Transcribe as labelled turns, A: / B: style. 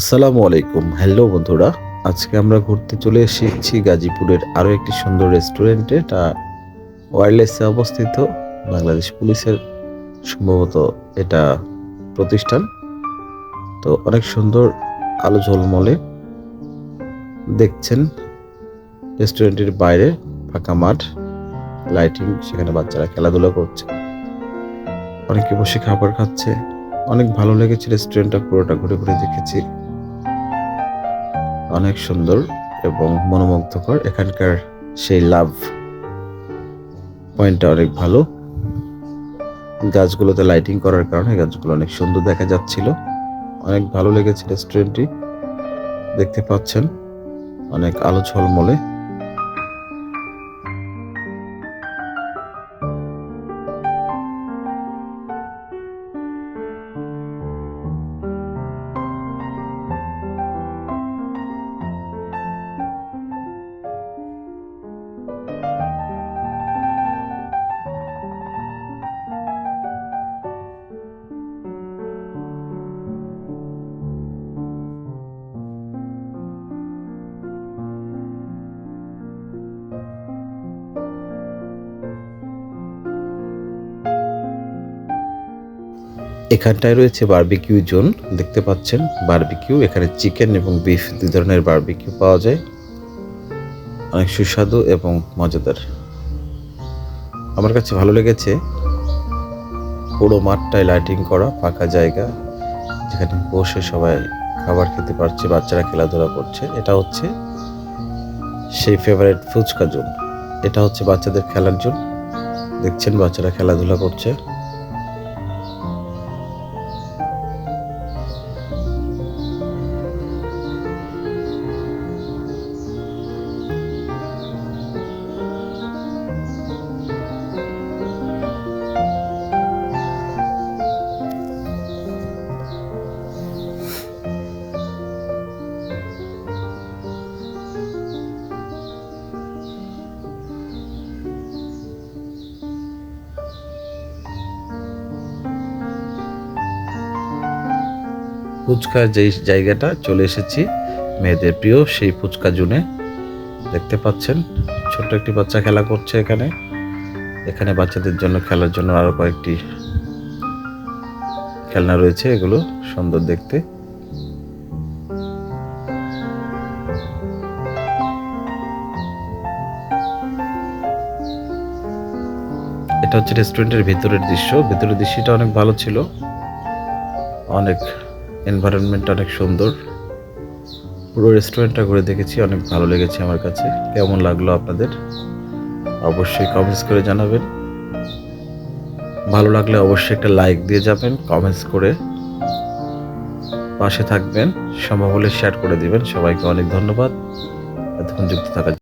A: আসসালামু আলাইকুম। হ্যালো বন্ধুরা, আজকে আমরা ঘুরতে চলে এসেছি গাজীপুরের আরও একটি সুন্দর রেস্টুরেন্টে। এটা ওয়ারলেসে অবস্থিত, বাংলাদেশ পুলিশের সম্ভবত এটা প্রতিষ্ঠান। তো অনেক সুন্দর আলো ঝলমলে দেখছেন রেস্টুরেন্টের বাইরে ফাঁকা মাঠ লাইটিং সেখানে বাচ্চারা খেলাধুলা করছে। অনেকে বসে খাবার খাচ্ছে, অনেক ভালো লেগেছে রেস্টুরেন্টটা, পুরোটা ঘুরে ঘুরে দেখেছি। অনেক সুন্দর এবং মনোমুগ্ধকর। এখানকার সেই লাভ পয়েন্টটা অনেক ভালো। গাছগুলোতে লাইটিং করার কারণে গাছগুলো অনেক সুন্দর দেখা যাচ্ছিল। অনেক ভালো লেগেছে রেস্টুরেন্টটি দেখতে পাচ্ছেন, অনেক আলো ঝলমলে এখানটায় রয়েছে বার্বিকিউ জোন দেখতে পাচ্ছেন বারবিকিউ এখানে চিকেন এবং বিফ দুই ধরনের বার্বিকিউ পাওয়া যায়। অনেক সুস্বাদু এবং মজাদার। আমার কাছে ভালো লেগেছে পুরো মাঠটায় লাইটিং করা, ফাঁকা জায়গা, যেখানে বসে সবাই খাবার খেতে পারছে, বাচ্চারা খেলাধুলা করছে। এটা হচ্ছে সেই ফেভারিট ফুচকা জোন এটা হচ্ছে বাচ্চাদের খেলার জোন দেখছেন বাচ্চারা খেলাধুলা করছে। ফুচকার যেই জায়গাটা চলে এসেছি, মেয়েদের প্রিয় সেই ফুচকা জুনে। দেখতে পাচ্ছেন, ছোট্ট একটি বাচ্চা খেলা করছে এখানে। এখানে বাচ্চাদের জন্য খেলার জন্য আরও কয়েকটি খেলনা রয়েছে, এগুলো সুন্দর দেখতে। এটা হচ্ছে রেস্টুরেন্টের ভিতরের দৃশ্য। ভিতরের দৃশ্যটা অনেক ভালো ছিল। অনেক এনভায়রনমেন্ট অনেক সুন্দর। পুরো রেস্টুরেন্টটা ঘুরে দেখেছি, অনেক ভালো লেগেছে আমার কাছে। কেমন লাগল আপনাদের? অবশ্যই কমেন্টস করে জানাবেন। ভালো লাগলে অবশ্যই একটা লাইক দিয়ে যাবেন কমেন্টস করে পাশে থাকবেন সম্ভব হলে শেয়ার করে দিবেন। সবাইকে অনেক ধন্যবাদ। এতক্ষণ যুক্ত থাকার।